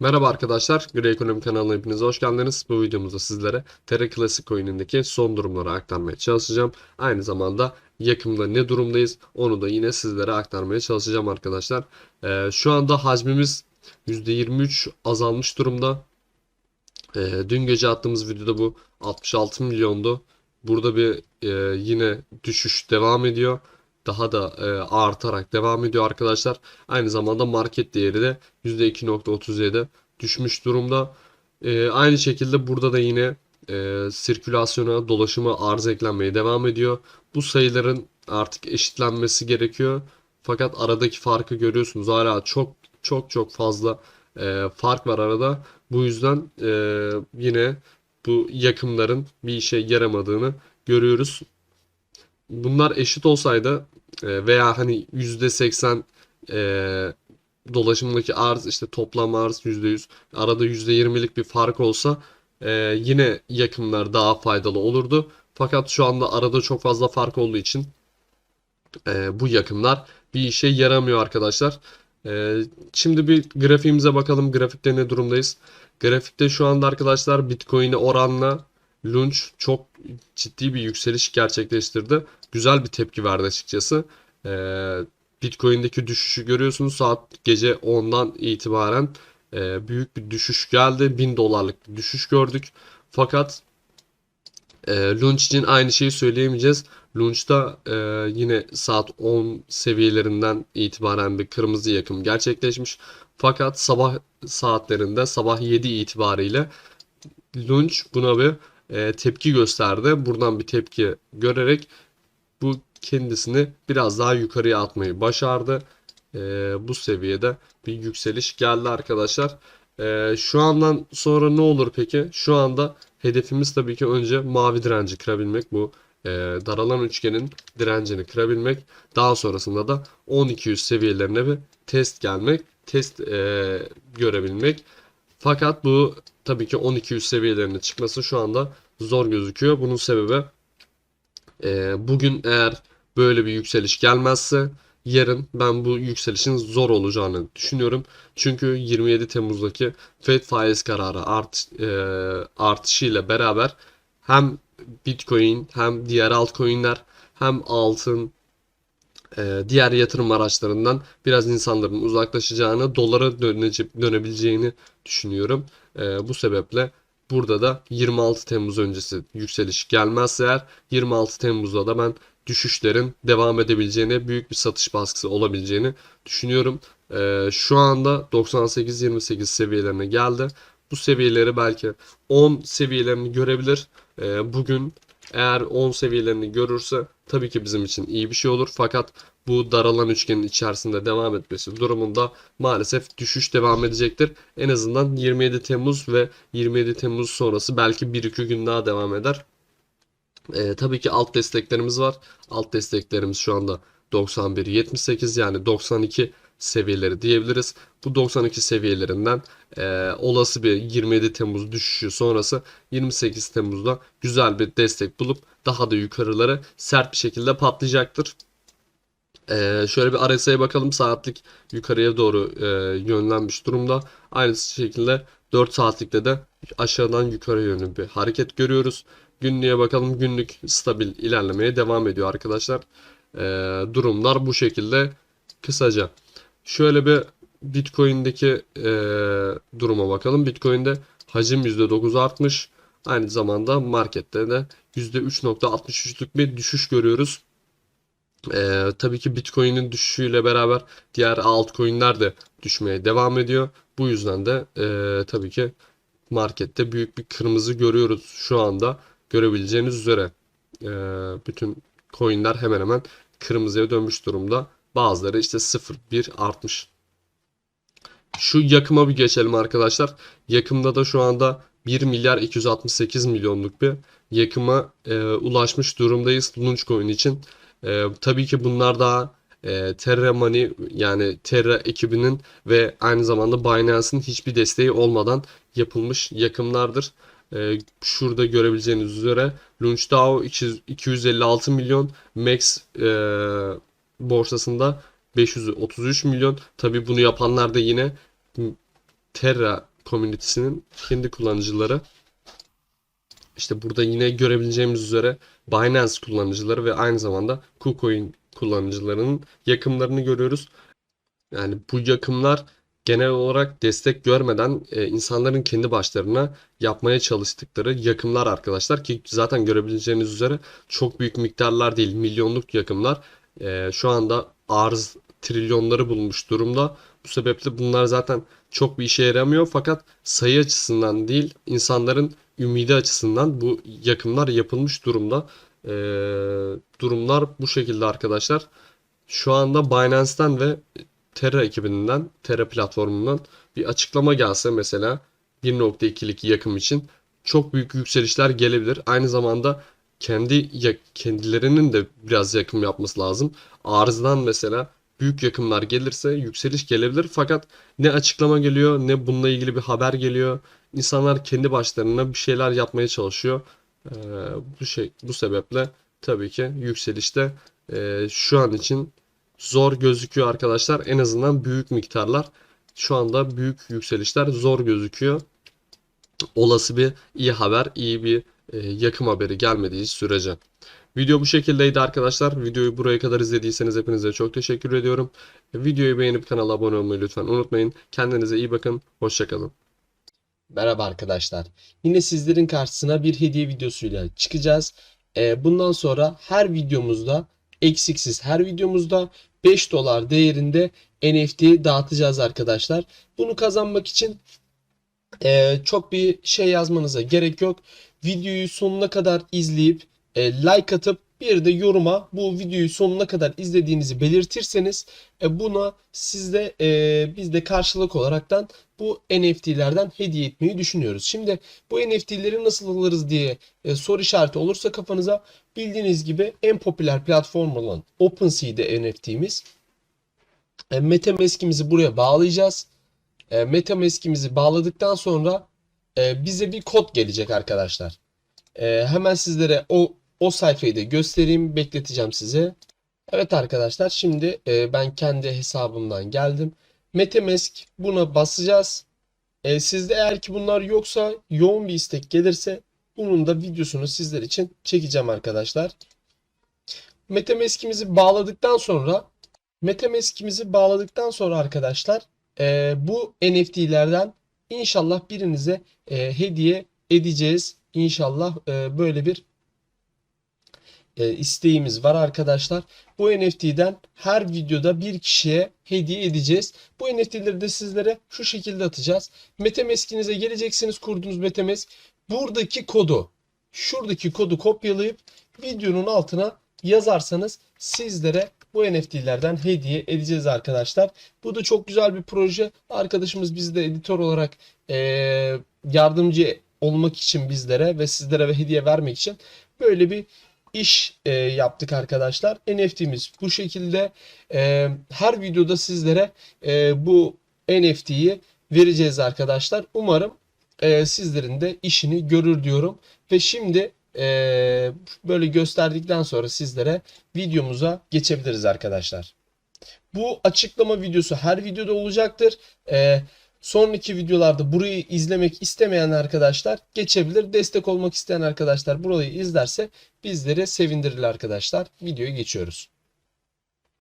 Merhaba arkadaşlar, Grey Ekonomi kanalına hepiniz hoş geldiniz. Bu videomuzda sizlere Terra Classic Coin'indeki son durumları aktarmaya çalışacağım. Aynı zamanda yakımda ne durumdayız onu da yine sizlere aktarmaya çalışacağım arkadaşlar. Ee, şu anda hacmimiz %23 azalmış durumda. Ee, dün gece attığımız videoda bu 66 milyondu. Burada bir e, yine düşüş devam ediyor. Daha da e, artarak devam ediyor arkadaşlar. Aynı zamanda market değeri de %2.37 düşmüş durumda. E, aynı şekilde burada da yine e, sirkülasyona, dolaşıma arz eklenmeye devam ediyor. Bu sayıların artık eşitlenmesi gerekiyor. Fakat aradaki farkı görüyorsunuz. Hala çok çok çok fazla e, fark var arada. Bu yüzden e, yine bu yakımların bir işe yaramadığını görüyoruz. Bunlar eşit olsaydı e, veya hani %80 e, dolaşımdaki arz işte toplam arz %100 arada %20'lik bir fark olsa e, yine yakımlar daha faydalı olurdu. Fakat şu anda arada çok fazla fark olduğu için e, bu yakımlar bir işe yaramıyor arkadaşlar. E, şimdi bir grafiğimize bakalım. Grafikte ne durumdayız? Grafikte şu anda arkadaşlar Bitcoin'e oranla Lunch çok ciddi bir yükseliş gerçekleştirdi. Güzel bir tepki verdi açıkçası. Ee, Bitcoin'deki düşüşü görüyorsunuz. Saat gece 10'dan itibaren e, büyük bir düşüş geldi. 1000 dolarlık bir düşüş gördük. Fakat e, Lunch için aynı şeyi söyleyemeyeceğiz. Lunch'ta e, yine saat 10 seviyelerinden itibaren bir kırmızı yakım gerçekleşmiş. Fakat sabah saatlerinde sabah 7 itibariyle Lunch buna bir e, tepki gösterdi. Buradan bir tepki görerek bu kendisini biraz daha yukarıya atmayı başardı. E, bu seviyede bir yükseliş geldi arkadaşlar. E, şu andan sonra ne olur peki? Şu anda hedefimiz tabii ki önce mavi direnci kırabilmek. Bu e, daralan üçgenin direncini kırabilmek. Daha sonrasında da 1200 seviyelerine bir test gelmek, test e, görebilmek. Fakat bu tabii ki 1200 seviyelerine çıkması şu anda zor gözüküyor. Bunun sebebi e, bugün eğer böyle bir yükseliş gelmezse yarın ben bu yükselişin zor olacağını düşünüyorum. Çünkü 27 Temmuz'daki Fed faiz kararı art, e, artışıyla beraber hem Bitcoin hem diğer altcoin'ler hem altın e, diğer yatırım araçlarından biraz insanların uzaklaşacağını, dolara dönece- dönebileceğini düşünüyorum. E, bu sebeple burada da 26 Temmuz öncesi yükseliş gelmezse eğer 26 Temmuz'da da ben düşüşlerin devam edebileceğini, büyük bir satış baskısı olabileceğini düşünüyorum. E, şu anda 98-28 seviyelerine geldi. Bu seviyeleri belki 10 seviyelerini görebilir. Bugün eğer 10 seviyelerini görürse tabii ki bizim için iyi bir şey olur. Fakat bu daralan üçgenin içerisinde devam etmesi durumunda maalesef düşüş devam edecektir. En azından 27 Temmuz ve 27 Temmuz sonrası belki 1-2 gün daha devam eder. Ee, tabii ki alt desteklerimiz var. Alt desteklerimiz şu anda 91-78 yani 92 seviyeleri diyebiliriz. Bu 92 seviyelerinden e, olası bir 27 Temmuz düşüşü sonrası 28 Temmuz'da güzel bir destek bulup daha da yukarılara sert bir şekilde patlayacaktır. E, şöyle bir RSI'ye bakalım saatlik yukarıya doğru e, yönlenmiş durumda. Aynı şekilde 4 saatlikte de aşağıdan yukarı yönlü bir hareket görüyoruz. Günlüğe bakalım günlük stabil ilerlemeye devam ediyor arkadaşlar. E, durumlar bu şekilde kısaca. Şöyle bir Bitcoin'deki e, duruma bakalım. Bitcoin'de hacim %9 artmış. Aynı zamanda markette de %3.63'lük bir düşüş görüyoruz. E, tabii ki Bitcoin'in düşüşüyle beraber diğer altcoin'ler de düşmeye devam ediyor. Bu yüzden de e, tabii ki markette büyük bir kırmızı görüyoruz şu anda. Görebileceğiniz üzere e, bütün coin'ler hemen hemen kırmızıya dönmüş durumda. Bazıları işte 0-1 artmış. Şu yakıma bir geçelim arkadaşlar. Yakımda da şu anda 1 milyar 268 milyonluk bir yakıma e, ulaşmış durumdayız Launchcoin için. E, tabii ki bunlar daha e, Terra Money yani Terra ekibinin ve aynı zamanda Binance'ın hiçbir desteği olmadan yapılmış yakımlardır. E, şurada görebileceğiniz üzere LaunchDAO 256 milyon, Max e, borsasında 533 milyon. Tabii bunu yapanlar da yine Terra komünitesinin kendi kullanıcıları işte burada yine görebileceğimiz üzere Binance kullanıcıları ve aynı zamanda KuCoin kullanıcılarının yakımlarını görüyoruz. Yani bu yakımlar genel olarak destek görmeden e, insanların kendi başlarına yapmaya çalıştıkları yakımlar arkadaşlar ki zaten görebileceğiniz üzere çok büyük miktarlar değil milyonluk yakımlar E, şu anda arz trilyonları bulmuş durumda. Bu sebeple bunlar zaten çok bir işe yaramıyor fakat sayı açısından değil insanların ümidi açısından bu yakımlar yapılmış durumda. E, durumlar bu şekilde arkadaşlar. Şu anda Binance'ten ve Terra ekibinden, Terra platformundan bir açıklama gelse mesela 1.2'lik yakım için çok büyük yükselişler gelebilir. Aynı zamanda kendi ya- kendilerinin de biraz yakım yapması lazım. Arzdan mesela büyük yakımlar gelirse yükseliş gelebilir. Fakat ne açıklama geliyor ne bununla ilgili bir haber geliyor. İnsanlar kendi başlarına bir şeyler yapmaya çalışıyor. Ee, bu şey bu sebeple tabii ki yükselişte e, şu an için zor gözüküyor arkadaşlar. En azından büyük miktarlar. Şu anda büyük yükselişler zor gözüküyor. Olası bir iyi haber, iyi bir yakım haberi gelmediği sürece. Video bu şekildeydi arkadaşlar. Videoyu buraya kadar izlediyseniz hepinize çok teşekkür ediyorum. Videoyu beğenip kanala abone olmayı lütfen unutmayın. Kendinize iyi bakın. Hoşçakalın. Merhaba arkadaşlar. Yine sizlerin karşısına bir hediye videosuyla çıkacağız. Ee, bundan sonra her videomuzda eksiksiz her videomuzda 5 dolar değerinde NFT dağıtacağız arkadaşlar. Bunu kazanmak için e, çok bir şey yazmanıza gerek yok. Videoyu sonuna kadar izleyip e, like atıp bir de yoruma bu videoyu sonuna kadar izlediğinizi belirtirseniz e, buna sizde e, biz de karşılık olaraktan bu NFT'lerden hediye etmeyi düşünüyoruz. Şimdi bu NFT'leri nasıl alırız diye e, soru işareti olursa kafanıza bildiğiniz gibi en popüler platform olan OpenSea'de NFT'miz. E, MetaMask'imizi buraya bağlayacağız. E, MetaMask'imizi bağladıktan sonra e, bize bir kod gelecek arkadaşlar. E, hemen sizlere o o sayfayı da göstereyim, bekleteceğim size. Evet arkadaşlar, şimdi e, ben kendi hesabımdan geldim. MetaMask buna basacağız. E, sizde eğer ki bunlar yoksa yoğun bir istek gelirse bunun da videosunu sizler için çekeceğim arkadaşlar. MetaMask'imizi bağladıktan sonra MetaMask'imizi bağladıktan sonra arkadaşlar e, bu NFT'lerden inşallah birinize e, hediye edeceğiz. İnşallah e, böyle bir e, isteğimiz var arkadaşlar. Bu NFT'den her videoda bir kişiye hediye edeceğiz. Bu NFT'leri de sizlere şu şekilde atacağız. MetaMask'inize geleceksiniz kurduğunuz MetaMask. Buradaki kodu, şuradaki kodu kopyalayıp videonun altına yazarsanız sizlere bu NFT'lerden hediye edeceğiz arkadaşlar. Bu da çok güzel bir proje. Arkadaşımız bizde editör olarak e, yardımcı olmak için bizlere ve sizlere ve hediye vermek için böyle bir iş e, yaptık arkadaşlar. NFT'miz bu şekilde. E, her videoda sizlere e, bu NFT'yi vereceğiz arkadaşlar. Umarım e, sizlerin de işini görür diyorum. Ve şimdi e, böyle gösterdikten sonra sizlere videomuza geçebiliriz arkadaşlar. Bu açıklama videosu her videoda olacaktır. E, Sonraki videolarda burayı izlemek istemeyen arkadaşlar geçebilir. Destek olmak isteyen arkadaşlar burayı izlerse bizleri sevindirir arkadaşlar. Videoya geçiyoruz.